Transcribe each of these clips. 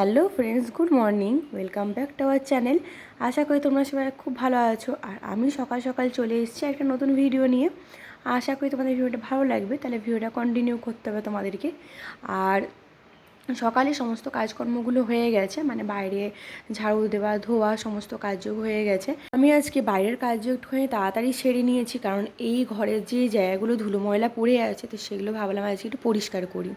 Hello friends, good morning. Welcome back to our channel. আশা করি তোমরা সবাই খুব ভালো আছো। আর আমি সকাল সকাল চলে এসেছি একটা নতুন ভিডিও নিয়ে। আশা করি তোমাদের ভিডিওটা ভালো লাগবে, তাহলে ভিডিওটা কন্টিনিউ করতে হবে তোমাদেরকে। আর সকালে সমস্ত কাজকর্মগুলো হয়ে গেছে মানে বাইরে ঝাড়ু দেওয়া, ধোয়া সমস্ত কাজও হয়ে গেছে। আমি আজকে বাইরের কাজও একটুখানি তাড়াতাড়ি সেরে নিয়েছি, কারণ এই ঘরের যে জায়গাগুলো ধুলো ময়লা পড়ে আছে, তো সেগুলো ভাবলাম আজকে একটু পরিষ্কার করি।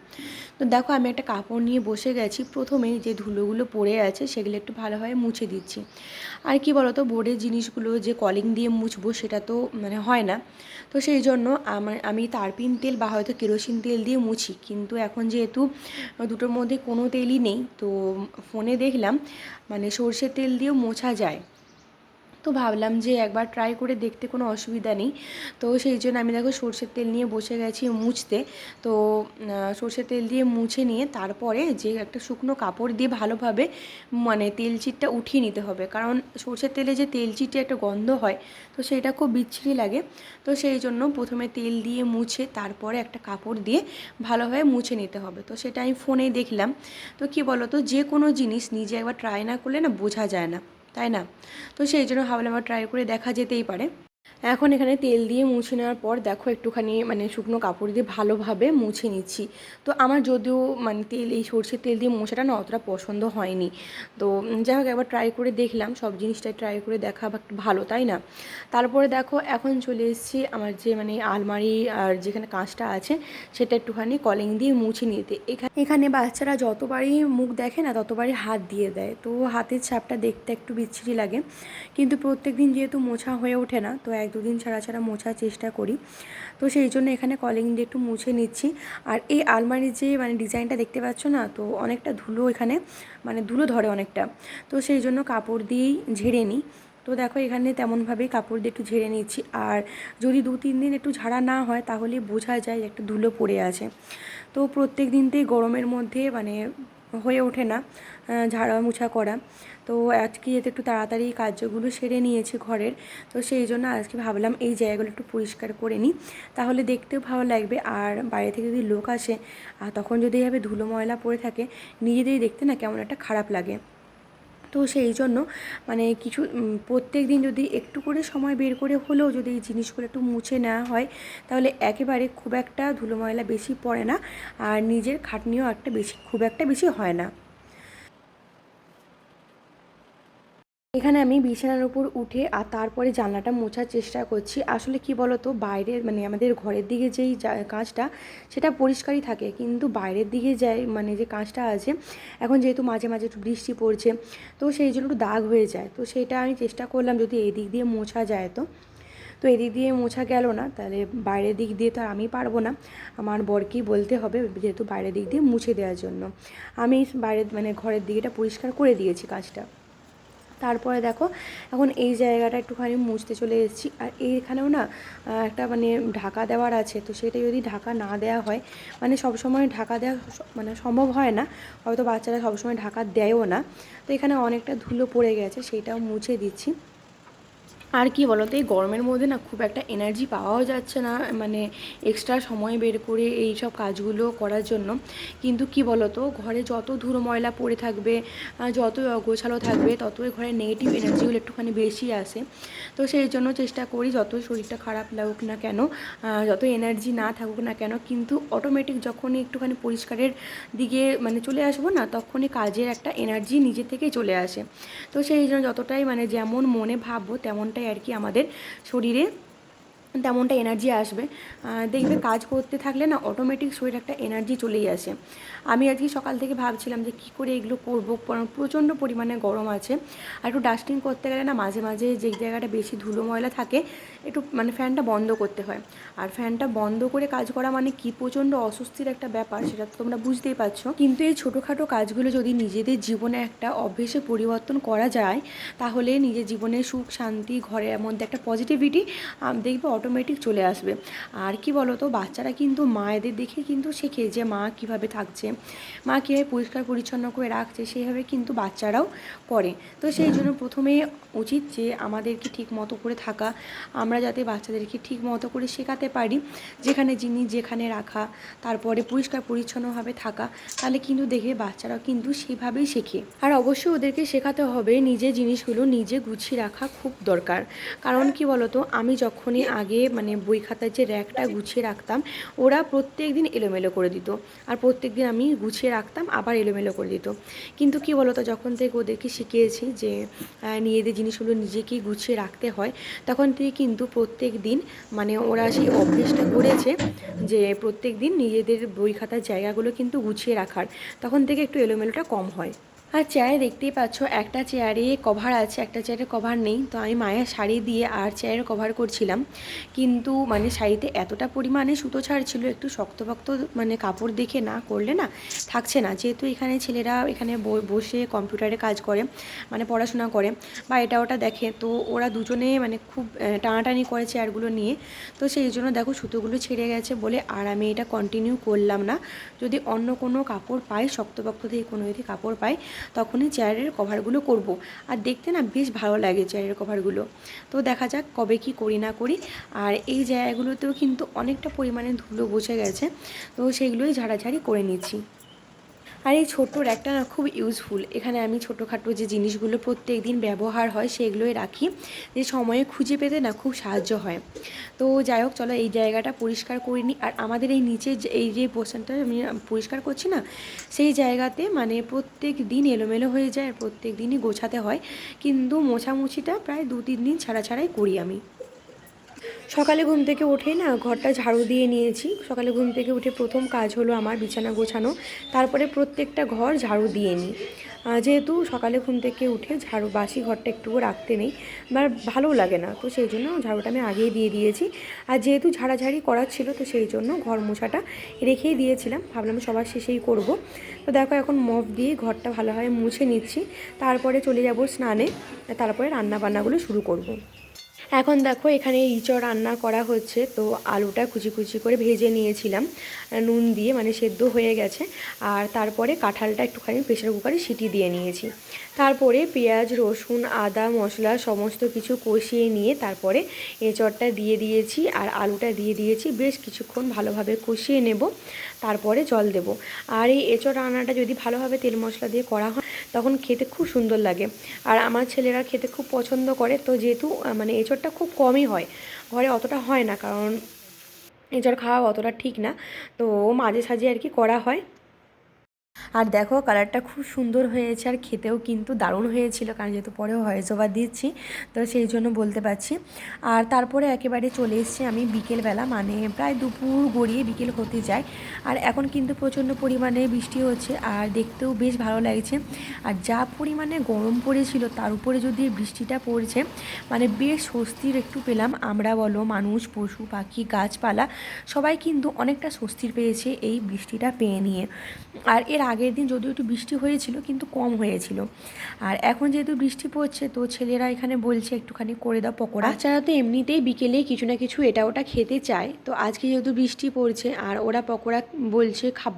তো দেখো, আমি একটা কাপড় নিয়ে বসে গেছি। প্রথমেই যে ধুলোগুলো পড়ে আছে, সেগুলো একটু ভালোভাবে মুছে দিচ্ছি। আর কি বলতো, বোর্ডের জিনিসগুলো যে কলিং দিয়ে মুছবো, সেটা তো মানে হয় না। তো সেই জন্য আমার আমি তারপিন তেল বা হয়তো কেরোসিন তেল দিয়ে মুছি। কিন্তু এখন যেহেতু দুটোর মধ্যে কোনো তেলই নেই। তো ফোনে দেখলাম মানে সর্ষের তেল দিয়েও মোছা যায়। তো ভাবলাম যে একবার ট্রাই করে দেখতে কোনো অসুবিধা নেই। তো সেই জন্য আমি দেখো সর্ষের তেল নিয়ে বসে গেছি মুছতে। তো সর্ষের তেল দিয়ে মুছে নিয়ে তারপরে যে একটা শুকনো কাপড় দিয়ে ভালোভাবে মানে তেল চিটটা উঠিয়ে নিতে হবে। কারণ সর্ষের তেলে যে তেল চিটে একটা গন্ধ হয়, তো সেটা খুব বিচ্ছিরি লাগে। তো সেই জন্য প্রথমে তেল দিয়ে মুছে তারপরে একটা কাপড় দিয়ে ভালোভাবে মুছে নিতে হবে। তো সেটা আমি ফোনেই দেখলাম। তো কি বলো তো যে কোনো জিনিস নিজে একবার ট্রাই না করলে না বোঝা যায় না। তাই না? তো সেই জন্য ভাবলাম আমার ট্রাই করে দেখা যেতেই পারে। এখন এখানে তেল দিয়ে মুছে নেওয়ার পর দেখো একটুখানি মানে শুকনো কাপড় দিয়ে ভালোভাবে মুছে নিচ্ছি। তো আমার যদিও মানে তেল, এই সর্ষের তেল দিয়ে মোছাটা না অতটা পছন্দ হয়নি। তো যাই হোক, একবার ট্রাই করে দেখলাম, সব জিনিসটাই ট্রাই করে দেখা ভালো, তাই না? তারপরে দেখো এখন চলে এসেছি আমার যে মানে আলমারি আর যেখানে কাঁচটা আছে, সেটা একটুখানি কলিং দিয়ে মুছে নিতে। এখানে এখানে বাচ্চারা যতবারই মুখ দেখে না, ততবারই হাত দিয়ে দেয়। তো হাতের ছাপটা দেখতে একটু বিচ্ছিরি লাগে। কিন্তু প্রত্যেক দিন যেহেতু মোছা হয়ে ওঠে না, তো এক দুদিন ছাড়া ছাড়া মোছার চেষ্টা করি। তো সেই জন্য এখানে কলিং দিয়ে একটু মুছে নিচ্ছি। আর এই আলমারির যে মানে ডিজাইনটা দেখতে পাচ্ছ না, তো অনেকটা ধুলো এখানে মানে ধুলো ধরে অনেকটা। তো সেই জন্য কাপড় দিয়েই ঝেড়ে নিই। তো দেখো এখানে তেমনভাবেই কাপড় দিয়ে একটু ঝেড়ে নিচ্ছি। আর যদি দু, তিন দিন একটু ঝাড়া না হয় তাহলে বোঝা যায় একটা ধুলো পড়ে আছে। তো প্রত্যেক দিনতেই গরমের মধ্যে মানে হয়ে ওঠে না ঝাড়া মুছা করা। তো আজকে যেহেতু একটু তাড়াতাড়ি কার্যগুলো সেরে নিয়েছি ঘরের, তো সেই জন্য আজকে ভাবলাম এই জায়গাগুলো একটু পরিষ্কার করে নিই। তাহলে দেখতেও ভালো লাগবে, আর বাইরে থেকে যদি লোক আসে, আর তখন যদি এভাবে ধুলো ময়লা পড়ে থাকে, নিজেদেরই দেখতে না কেমন একটা খারাপ লাগে। তো সেই জন্য মানে কিছু প্রত্যেক দিন যদি একটু করে সময় বের করে হলেও যদি এই জিনিসগুলো একটু মুছে নেওয়া হয়, তাহলে একেবারে খুব একটা ধুলো ময়লা বেশি পড়ে না, আর নিজের খাটনিও একটা বেশি, খুব একটা বেশি হয় না। এখানে আমি বিছানার উপর উঠে আর তারপরে জানলাটা মোছার চেষ্টা করছি। আসলে কি বলতো, বাইরের মানে আমাদের ঘরের দিকে যেই কাঁচটা সেটা পরিষ্কারই থাকে। কিন্তু বাইরের দিকে যাই মানে যে কাঁচটা আছে, এখন যেহেতু মাঝে মাঝে একটু বৃষ্টি পড়ছে, তো সেই জন্য একটু দাগ হয়ে যায়। তো সেটা আমি চেষ্টা করলাম যদি এই দিক দিয়ে মোছা যায় তো। তো এদিক দিয়ে মোছা গেল না, তাহলে বাইরের দিক দিয়ে তো আর আমি পারব না। আমার বরকেই বলতে হবে, যেহেতু বাইরের দিক দিয়ে মুছে দেওয়ার জন্য। আমি বাইরের মানে ঘরের দিকেটা পরিষ্কার করে দিয়েছি কাজটা তারপরে দেখো, এখন এই জায়গাটা একটুখানি মুছতে চলে এসেছি। আর এইখানেও না একটা মানে ঢাকা দেওয়ার আছে, তো সেটা যদি ঢাকা না দেওয়া হয় মানে সব সময় ঢাকা দেওয়া মানে সম্ভব হয় না। হয়তো বাচ্চারা সবসময় ঢাকা দেয়ও না। তো এখানে অনেকটা ধুলো পড়ে গেছে, সেটাও মুছে দিচ্ছি। আর কি বলো তো এই গরমের মধ্যে না খুব একটা এনার্জি পাওয়াও যাচ্ছে না মানে এক্সট্রা সময় বের করে এই সব কাজগুলো করার জন্য। কিন্তু কি বলো তো ঘরে যত ধুলো ময়লা পড়ে থাকবে যতই অগোছালো থাকবে, ততই ঘরে নেগেটিভ এনার্জিগুলো একটুখানি বেশি আসে। তো সেই জন্য চেষ্টা করি যতই শরীরটা খারাপ লাগুক না কেন যত এনার্জি না থাকুক না কেন, কিন্তু অটোমেটিক যখনই একটুখানি পরিষ্কারের দিকে মানে চলে আসব না, তখনই কাজের একটা এনার্জি নিজে থেকেই চলে আসে। তো সেই জন্য যতটাই মানে যেমন মনে ভাববো, তেমনটাই আর কি আমাদের শরীরে তেমনটা এনার্জি আসবে। দেখবে কাজ করতে থাকলে না অটোমেটিক শরীরে একটা এনার্জি চলেই আসে। আমি আজকে সকাল থেকে ভাবছিলাম যে কী করে এগুলো করব প্রচণ্ড পরিমাণে গরম আছে। আর একটু ডাস্টিং করতে গেলে না মাঝে মাঝে যে জায়গাটা বেশি ধুলো ময়লা থাকে, একটু মানে ফ্যানটা বন্ধ করতে হয়। আর ফ্যানটা বন্ধ করে কাজ করা মানে কি প্রচণ্ড অস্বস্তির একটা ব্যাপার, সেটা তো তোমরা বুঝতেই পারছ। কিন্তু এই ছোটোখাটো কাজগুলো যদি নিজেদের জীবনে একটা অভ্যেসে পরিবর্তন করা যায়, তাহলে নিজের জীবনে সুখ, শান্তি, ঘরের মধ্যে একটা পজিটিভিটি দেখবে অটোমেটিক চলে আসবে। আর কি বলো তো বাচ্চারা কিন্তু মায়েদের দেখে কিন্তু শেখে যে মা কীভাবে থাকছে, মা কীভাবে পরিষ্কার পরিচ্ছন্ন করে রাখছে, সেইভাবে কিন্তু বাচ্চারাও করে। তো সেই জন্য প্রথমে উচিত যে আমাদেরকে ঠিক মতো করে থাকা, আমরা যাতে বাচ্চাদেরকে ঠিক মতো করে শেখাতে পারি, যেখানে জিনিস যেখানে রাখা, তারপরে পরিষ্কার পরিচ্ছন্নভাবে থাকা, তাহলে কিন্তু দেখে বাচ্চারাও কিন্তু সেভাবেই শেখে। আর অবশ্যই ওদেরকে শেখাতে হবে নিজে জিনিসগুলো নিজে গুছিয়ে রাখা খুব দরকার। কারণ কি বলতো, আমি যখনই আগে মানে বই খাতার যে র্যাকটা গুছিয়ে রাখতাম, ওরা প্রত্যেক দিন এলোমেলো করে দিত। আর প্রত্যেক দিন আমি গুছিয়ে রাখতাম, আবার এলোমেলো করে দিত। কিন্তু কি বলতো, যখন থেকে ওদেরকে শিখিয়েছি যে নিজেদের জিনিসগুলো নিজেকেই গুছিয়ে রাখতে হয়, তখন থেকে কিন্তু প্রত্যেক দিন মানে ওরা সেই অভ্যেসটা করেছে যে, প্রত্যেক দিন নিজেদের বই খাতার জায়গাগুলো কিন্তু গুছিয়ে রাখার। তখন থেকে একটু এলোমেলোটা কম হয়। আর চেয়ারে দেখতেই পাচ্ছ একটা চেয়ারে কভার আছে, একটা চেয়ারে কভার নেই। তো আমি মায়ের শাড়ি দিয়ে আর চেয়ারে কভার করছিলাম। কিন্তু মানে শাড়িতে এতটা পরিমাণে সুতো ছাড়ছিল একটু শক্তপক্ত মানে কাপড় দেখে না করলে না থাকছে না। যেহেতু এখানে ছেলেরা এখানে বসে কম্পিউটারে কাজ করে মানে পড়াশোনা করে, বা এটা ওটা দেখে, তো ওরা দুজনে মানে খুব টানাটানি করে চেয়ারগুলো নিয়ে। তো সেই জন্য দেখো সুতোগুলো ছেড়ে গেছে বলে আর আমি এটা কন্টিনিউ করলাম না। যদি অন্য কোনো কাপড় পাই, শক্তপক্ত থেকে কোনো যদি কাপড় পাই তখনই চেয়ারের কভারগুলো করব। আর দেখতে না বেশ ভালো লাগে চেয়ারের কভারগুলো তো দেখা যাক কবে কি করি না করি। আর এই জায়গাগুলোতেও কিন্তু অনেকটা পরিমাণে ধুলো বসে গেছে। তো সেইগুলোই ঝাড়াঝাড়ি করে নিচ্ছি। আর এই ছোট্ট র্যাকটা না খুব ইউজফুল এখানে আমি ছোটোখাটো যে জিনিসগুলো প্রত্যেক দিন ব্যবহার হয় সেগুলোই রাখি। যে সময়ে খুঁজে পেতে না খুব সাহায্য হয়। তো যাই হোক, চলো এই জায়গাটা পরিষ্কার করে নিই। আর আমাদের এই নিচে এই যে পোর্শনটা আমি পরিষ্কার করছি না, সেই জায়গাতে মানে প্রত্যেক দিন এলোমেলো হয়ে যায় আর প্রত্যেক দিনই গোছাতে হয়। কিন্তু মোছামুছিটা প্রায় দু তিন দিন ছাড়া ছাড়াই করি আমি। সকালে ঘুম থেকে উঠে না ঘরটা ঝাড়ু দিয়ে নিয়েছি। সকালে ঘুম থেকে উঠে প্রথম কাজ হলো আমার বিছানা গোছানো। তারপরে প্রত্যেকটা ঘর ঝাড়ু দিয়ে নিই। যেহেতু সকালে ঘুম থেকে উঠে ঝাড়ু বাসি ঘরটা একটুকু রাখতে নেই, আমার ভালো লাগে না। তো সেই জন্য ঝাড়ুটা আমি আগেই দিয়ে দিয়েছি। আর যেহেতু ঝাড়াঝাড়ি করার ছিল, তো সেই জন্য ঘর মোছাটা রেখেই দিয়েছিলাম। ভাবলাম সবার শেষেই করব। তো দেখো এখন মফ দিয়ে ঘরটা ভালোভাবে মুছে নিচ্ছি। তারপরে চলে যাব স্নানে। তারপরে রান্না বান্নাগুলো শুরু করব। এখন দেখো এখানে ইঁচড় রান্না করা হচ্ছে, তো আলুটা কুচি কুচি করে ভেজে নিয়েছিলাম নুন দিয়ে মানে সেদ্ধ হয়ে গেছে, আর তারপরে কাঁঠালটা একটুখানি প্রেশার কুকারে সিটি দিয়ে নিয়েছি। তারপরে পেঁয়াজ, রসুন, আদা, মশলা সমস্ত কিছু কষিয়ে নিয়ে তারপরে এঁচড়টা দিয়ে দিয়েছি, আর আলুটা দিয়ে দিয়েছি, বেশ কিছুক্ষণ ভালোভাবে কষিয়ে নেব, তারপরে জল দেব। আর এই এঁচড় রান্নাটা যদি ভালোভাবে তেল মশলা দিয়ে করা হয় তখন খেতে খুব সুন্দর লাগে। আর আমার ছেলেরা খেতে খুব পছন্দ করে, তো যেহেতু মানে এঁচড়টা খুব কমই হয়। ঘরে অতটা হয় না, কারণ এঁচড় খাওয়া অতটা ঠিক না। তো মাঝে সাঝে আর কি করা হয়। আর দেখো কালারটা খুব সুন্দর হয়েছে আর খেতেও কিন্তু দারুণ হয়েছিল, কারণ যেহেতু পরেও ভয়েস ওভার দিচ্ছি, তো সেই জন্য বলতে পারছি। আর তারপরে একেবারে চলে এসেছি আমি বিকেলবেলা মানে প্রায় দুপুর গড়িয়ে বিকেল হতে যায়। আর এখন কিন্তু প্রচণ্ড পরিমাণে বৃষ্টি হচ্ছে আর দেখতেও বেশ ভালো লাগছে। আর যা পরিমাণে গরম পড়েছিল, তার উপরে যদি বৃষ্টিটা পড়ছে মানে বেশ স্বস্তির একটু পেলাম। আমরা বলো, মানুষ, পশু, পাখি, গাছপালা, সবাই কিন্তু অনেকটা স্বস্তির পেয়েছে এই বৃষ্টিটা পেয়ে নিয়ে। আর এর আগের দিন যদিও একটু বৃষ্টি হয়েছিল, কিন্তু কম হয়েছিল। আর এখন যেহেতু বৃষ্টি পড়ছে, তো ছেলেরা এখানে বলছে একটুখানি করে দাও পকোড়া। বাচ্চারা তো এমনিতেই বিকেলে কিছু না কিছু এটা ওটা খেতে চায়। তো আজকে যেহেতু বৃষ্টি পড়ছে, আর ওরা পকোড়া বলছে খাব।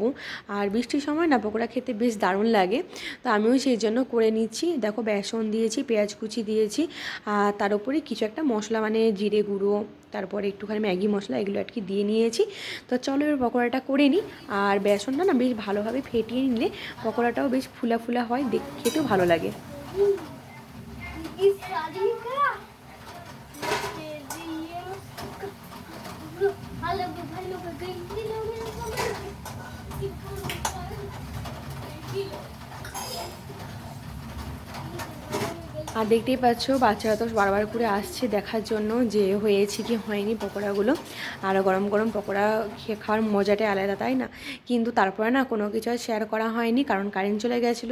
আর বৃষ্টির সময় না পকোড়া খেতে বেশ দারুণ লাগে। তো আমিও সেই জন্য করে নিচ্ছি। দেখো বেসন দিয়েছি, পেঁয়াজ কুচি দিয়েছি। আর তার উপরে কিছু একটা মশলা মানে জিরে গুঁড়ো তারপরে একটুখানি ম্যাগি মশলা এগুলো আর কি দিয়ে নিয়েছি। তো চলো এবার পকোড়াটা করে নিই। আর বেসনটা না বেশ ভালোভাবে ফেটিয়ে নিলে পকোড়াটাও বেশ ফুলা ফুলা হয়, দেখ, খেতেও ভালো লাগে। আর দেখতেই পাচ্ছ, বাচ্চারা তো বারবার করে আসছে দেখার জন্য যে হয়েছে কি হয়নি পকোড়াগুলো। আর গরম গরম পকোড়া খেয়ে খাওয়ার মজাটাই আলাদা, তাই না? কিন্তু তারপরে না কোনো কিছু আর শেয়ার করা হয়নি, কারণ কারেন্ট চলে গেছিল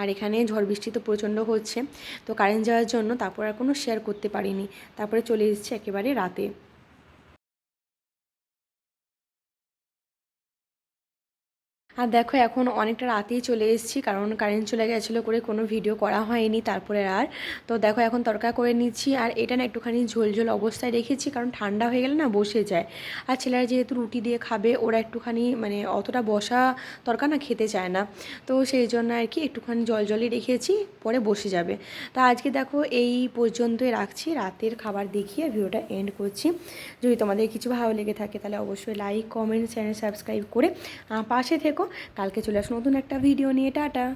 আর এখানে ঝড় বৃষ্টি তো প্রচণ্ড হচ্ছে। তো কারেন্ট যাওয়ার জন্য তারপর আর কোনো শেয়ার করতে পারিনি। তারপরে চলে এসেছে একেবারে রাতে। আর দেখো, এখন অনেকটা রাতেই চলে এসেছি, কারণ কারেন্ট চলে গেছিল করে কোনো ভিডিও করা হয়নি তারপরে আর। তো দেখো, এখন তরকা করে নিচ্ছি, আর এটা না একটুখানি ঝোল ঝোল অবস্থায় রেখেছি, কারণ ঠান্ডা হয়ে গেলে না বসে যায়। আর ছেলেরা যেহেতু রুটি দিয়ে খাবে, ওরা একটুখানি মানে অতটা বসা তরকা না খেতে চায় না। তো সেই জন্য আর কি একটুখানি জল জলই রেখেছি, পরে বসে যাবে। তা আজকে দেখো, এই পর্যন্তই রাখছি, রাতের খাবার দেখিয়ে ভিডিওটা এন্ড করছি। যদি তোমাদের কিছু ভালো লেগে থাকে, তাহলে অবশ্যই লাইক কমেন্ট চ্যানেল সাবস্ক্রাইব করে পাশে থেকো। কালকে চলে আসো নতুন একটা ভিডিও নিয়ে টাটা।